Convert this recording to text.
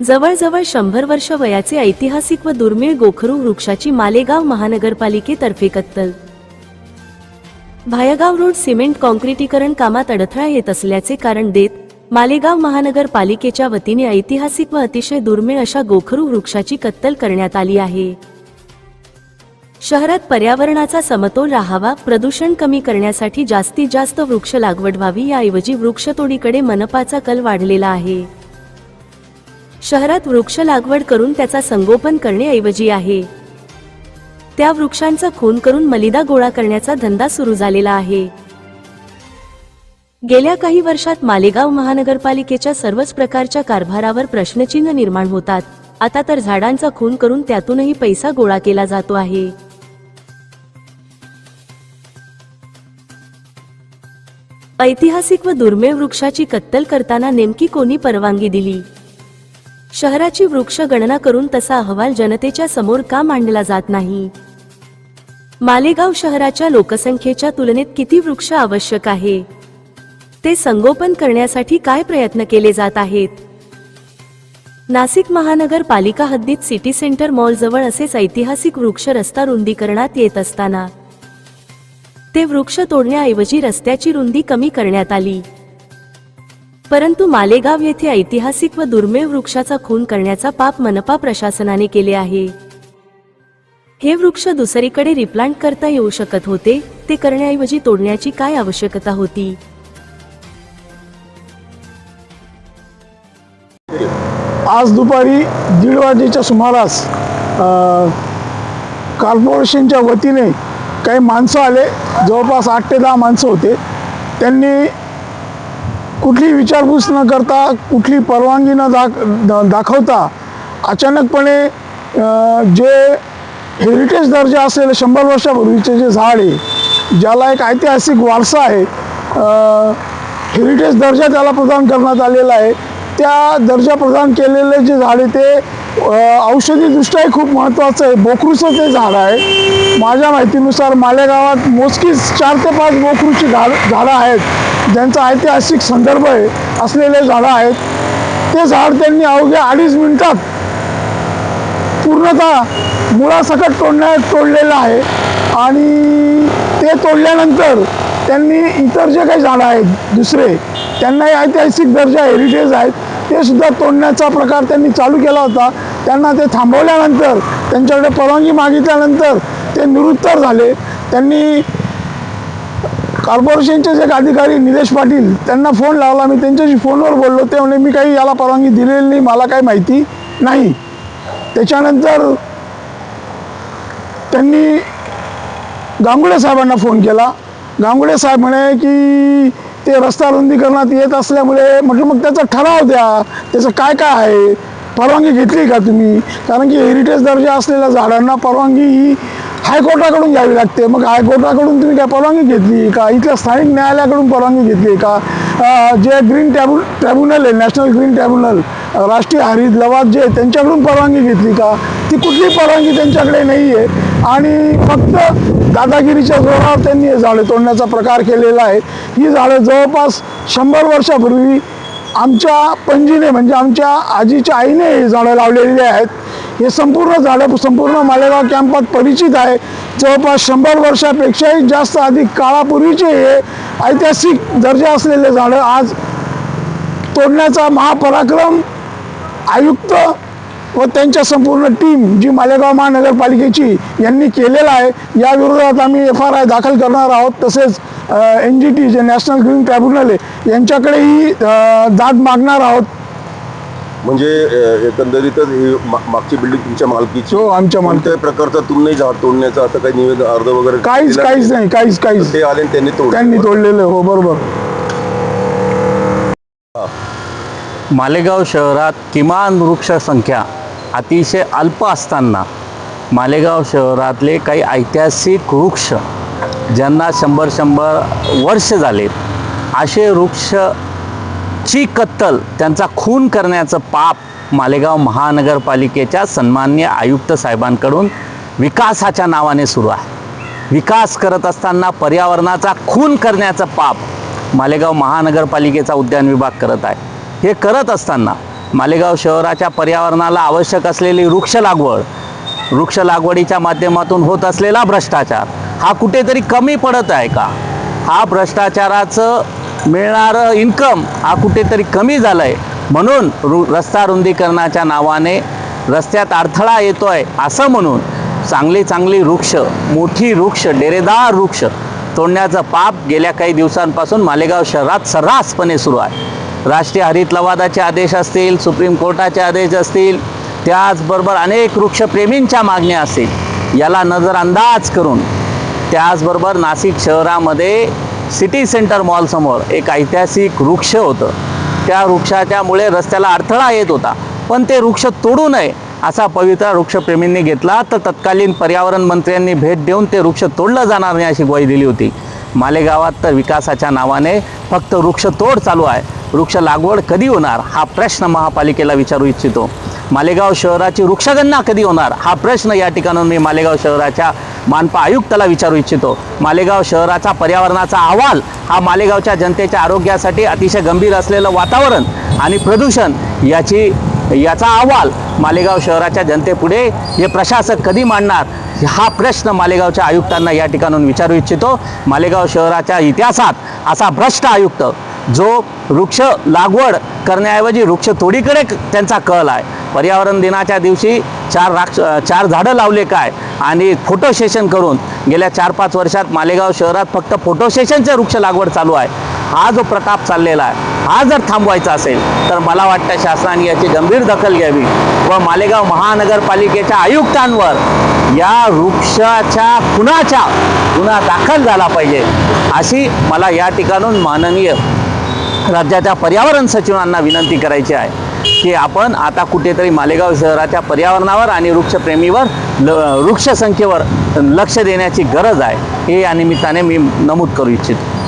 जवळजवळ शंभर वर्ष वयाचे ऐतिहासिक व दुर्मिळ गोखरू वृक्षाची मालेगाव महानगरपालिकेतर्फे कत्तल. भायगाव रोड सिमेंट कॉन्क्रिटीकरण कामात अडथळा येत असल्याचे कारण देत मालेगाव महानगरपालिकेच्या वतीने ऐतिहासिक व अतिशय दुर्मिळ अशा गोखरू वृक्षाची कत्तल करण्यात आली आहे. शहरात पर्यावरणाचा समतोल राहावा प्रदूषण कमी करण्यासाठी जास्तीत जास्त वृक्ष लागवड व्हावी याऐवजी वृक्षतोडीकडे मनपाचा कल वाढलेला आहे. शहरात वृक्ष लागवड करून त्याचा संगोपन करण्याऐवजी आहे. त्या वृक्षांचा खून करून मलिदा गोळा करण्याचा धंदा सुरू झालेला आहे. गेल्या काही वर्षात मालेगाव महानगरपालिकेच्या सर्वच प्रकारच्या कारभारावर प्रश्नचिन्ह निर्माण होतात. आता तर झाडांचा खून करून त्यातूनही पैसा गोळा केला जातो आहे. ऐतिहासिक व दुर्मिळ वृक्षाची कत्तल करताना नेमकी कोणी परवानगी दिली? शहराची वृक्ष गणना करून तसा अहवाल जनतेच्या समोर का मांडला जात नाही? मालेगाव शहराच्या लोकसंख्येच्या तुलनेत किती वृक्ष आवश्यक आहे? ते संगोपन करण्यासाठी काय प्रयत्न केले जात आहेत? नाशिक महानगरपालिका हद्दीत सिटी सेंटर मॉल जवळ असेच ऐतिहासिक वृक्ष रस्ता रुंदीकरणात येत असताना. ते वृक्ष तोडण्याऐवजी रस्त्याची रुंदी कमी करण्यात आली. परंतु मालेगाव येथे ऐतिहासिक व दुर्मिळ वृक्षाचा खून करण्याचा पाप मनपा प्रशासनाने केले आहे. हे वृक्ष दुसरीकडे रिप्लांट करता येऊ शकत होते ते करण्याऐवजी तोडण्याची काय आवश्यकता होती? आज दुपारी दीड वाजेच्या सुमारास कॉर्पोरेशनच्या वतीने काही माणसं आले. जवळपास आठ ते दहा माणसं होते. त्यांनी कुठली विचारपूस न करता कुठली परवानगी न दाख दाखवता अचानकपणे जे हेरिटेज दर्जा असलेले शंभर वर्षापूर्वीचे जे झाड आहे ज्याला एक ऐतिहासिक वारसा आहे हेरिटेज दर्जा त्याला प्रदान करण्यात आलेला आहे त्या दर्जा प्रदान केलेले जे झाड आहे ते औषधीदृष्ट्याही खूप महत्त्वाचं आहे. बोकरूचं ते झाड आहे माझ्या माहितीनुसार मालेगावात मोजकीच चार ते पाच बोकरूची झाड झाडं आहेत. ज्यांचा ऐतिहासिक संदर्भ आहे असलेले झाडं आहेत ते झाड त्यांनी अवघ्या अडीच मिनिटात पूर्णतः मुळासकट तोडण्यात तोडलेलं आहे. आणि ते तोडल्यानंतर त्यांनी इतर जे काही झाडं आहेत दुसरे त्यांनाही ऐतिहासिक दर्जा हेरिटेज आहेत ते सुद्धा तोडण्याचा प्रकार त्यांनी चालू केला होता. त्यांना ते थांबवल्यानंतर त्यांच्याकडे परवानगी मागितल्यानंतर ते निरुत्तर झाले. त्यांनी कॉर्पोरेशनचे जे अधिकारी निलेश पाटील त्यांना फोन लावला. मी त्यांच्याशी फोनवर बोललो. ते म्हणे मी काही याला परवानगी दिलेली नाही. मला काही माहिती नाही. त्याच्यानंतर त्यांनी गांगुडे साहेबांना फोन केला. गांगुडे साहेब म्हणे की ते रस्ता रुंदीकरणात येत असल्यामुळे म्हटलं मग त्याचा ठराव द्या. त्याचं काय काय आहे? परवानगी घेतली का तुम्ही? कारण की हेरिटेज दर्जा असलेल्या झाडांना परवानगी ही हायकोर्टाकडून घ्यावी लागते. मग हायकोर्टाकडून तुम्ही काय परवानगी घेतली का? इथल्या स्थानिक न्यायालयाकडून परवानगी घेतली का? जे ग्रीन टॅब्यु ट्रॅब्युनल आहे नॅशनल ग्रीन ट्रॅब्युनल राष्ट्रीय हरित लवाद जे आहे, त्यांच्याकडून परवानगी घेतली का? ती कुठली परवानगी त्यांच्याकडे नाही आहे आणि फक्त दादागिरीच्या जोरावर त्यांनी हे झाडे तोडण्याचा प्रकार केलेला आहे. ही झाडं जवळपास शंभर वर्षापूर्वी आमच्या पणजीने म्हणजे आमच्या आजीच्या आईने ही झाडं लावलेली आहेत. हे संपूर्ण झाडं संपूर्ण मालेगाव कॅम्पात परिचित आहे. जवळपास शंभर वर्षापेक्षाही जास्त अधिक काळापूर्वीचे हे ऐतिहासिक दर्जा असलेले झाडं आज तोडण्याचा महापराक्रम आयुक्त व त्यांच्या संपूर्ण टीम जी मालेगाव महानगरपालिकेची यांनी केलेला आहे या विरोधात आम्ही एफ आर आय दाखल करणार आहोत. तसेच एन जी टी जे नॅशनल ग्रीन ट्रायब्युनल आहे यांच्याकडेही दाद मागणार आहोत. म्हणजे एकंदरीतच ही मागची बिल्डिंग तुमच्या मालकीची? हो, आमच्या मालकी- प्रकारचा तुम्ही झाड तोडण्याचा असं काही निवेदन अर्ज वगैरे काहीच काहीच नाही. काहीच काहीच. ते आले त्यांनी तोड त्यांनी तोडलेलं हो बरोबर. मालेगाव शहरात किमान वृक्षसंख्या अतिशय अल्प असताना मालेगाव शहरातले काही ऐतिहासिक वृक्ष ज्यांना शंभर शंभर वर्ष झाले असे ची कत्तल त्यांचा खून करण्याचं पाप मालेगाव महानगरपालिकेच्या सन्मान्य आयुक्त साहेबांकडून विकासाच्या नावाने सुरू आहे. विकास करत असताना पर्यावरणाचा खून करण्याचं पाप मालेगाव महानगरपालिकेचा उद्यान विभाग करत आहे. हे करत असताना मालेगाव शहराच्या पर्यावरणाला आवश्यक असलेली वृक्ष लागवड वृक्ष लागवडीच्या माध्यमातून होत असलेला भ्रष्टाचार हा कुठेतरी कमी पडत आहे का? हा भ्रष्टाचाराचं मिळणारं इन्कम हा कुठेतरी कमी झालं आहे म्हणून रु रस्ता रुंदीकरणाच्या नावाने रस्त्यात अडथळा येतो आहे असं म्हणून चांगली चांगली वृक्ष मोठी वृक्ष डेरेदार वृक्ष तोडण्याचं पाप गेल्या काही दिवसांपासून मालेगाव शहरात सर्रासपणे सुरू आहे. राष्ट्रीय हरित लवादाचे आदेश असतील सुप्रीम कोर्टाचे आदेश असतील त्याचबरोबर अनेक वृक्षप्रेमींच्या मागण्या असतील. याला नजरअंदाज करून त्याचबरोबर नाशिक शहरामध्ये सिटी सेंटर मॉलसमोर एक ऐतिहासिक वृक्ष होतं. त्या वृक्षाच्यामुळे रस्त्याला अडथळा येत होता. पण ते वृक्ष तोडू नये असा पवित्रा वृक्षप्रेमींनी घेतला तर तत्कालीन पर्यावरण मंत्र्यांनी भेट देऊन ते वृक्ष तोडलं जाणार नाही अशी ग्वाही दिली होती. मालेगावात तर विकासाच्या नावाने फक्त वृक्षतोड चालू आहे. वृक्ष लागवड कधी होणार? हा प्रश्न महापालिकेला विचारू इच्छितो. मालेगाव शहराची वृक्षगणना कधी होणार? हा प्रश्न या ठिकाणून मी मालेगाव शहराच्या मानपा आयुक्ताला विचारू इच्छितो. मालेगाव शहराचा पर्यावरणाचा अहवाल हा मालेगावच्या जनतेच्या आरोग्यासाठी अतिशय गंभीर असलेलं वातावरण आणि प्रदूषण याची याचा अहवाल मालेगाव शहराच्या जनतेपुढे हे प्रशासक कधी मांडणार? हा प्रश्न मालेगावच्या आयुक्तांना या ठिकाणून विचारू इच्छितो. मालेगाव शहराच्या इतिहासात असा भ्रष्ट आयुक्त जो वृक्ष लागवड करण्याऐवजी वृक्ष तोडीकडे त्यांचा कल आहे. पर्यावरण दिनाच्या दिवशी चार राक्ष चार झाडं लावले काय आणि फोटो सेशन करून गेल्या चार पाच वर्षात मालेगाव शहरात फक्त फोटो सेशनचे वृक्ष लागवड चालू आहे. हा जो प्रताप चाललेला आहे हा जर थांबवायचा असेल तर मला वाटतं शासनाने याची गंभीर दखल घ्यावी व मालेगाव महानगरपालिकेच्या आयुक्तांवर या वृक्षाच्या खुनाच्या गुन्हा दाखल झाला पाहिजे अशी मला या ठिकाणून माननीय राज्याच्या पर्यावरण सचिवांना विनंती करायची आहे की आपण आता कुठेतरी मालेगाव शहराच्या पर्यावरणावर आणि वृक्षप्रेमीवर ल वृक्षसंख्येवर लक्ष देण्याची गरज आहे. हे या निमित्ताने मी नमूद करू इच्छितो.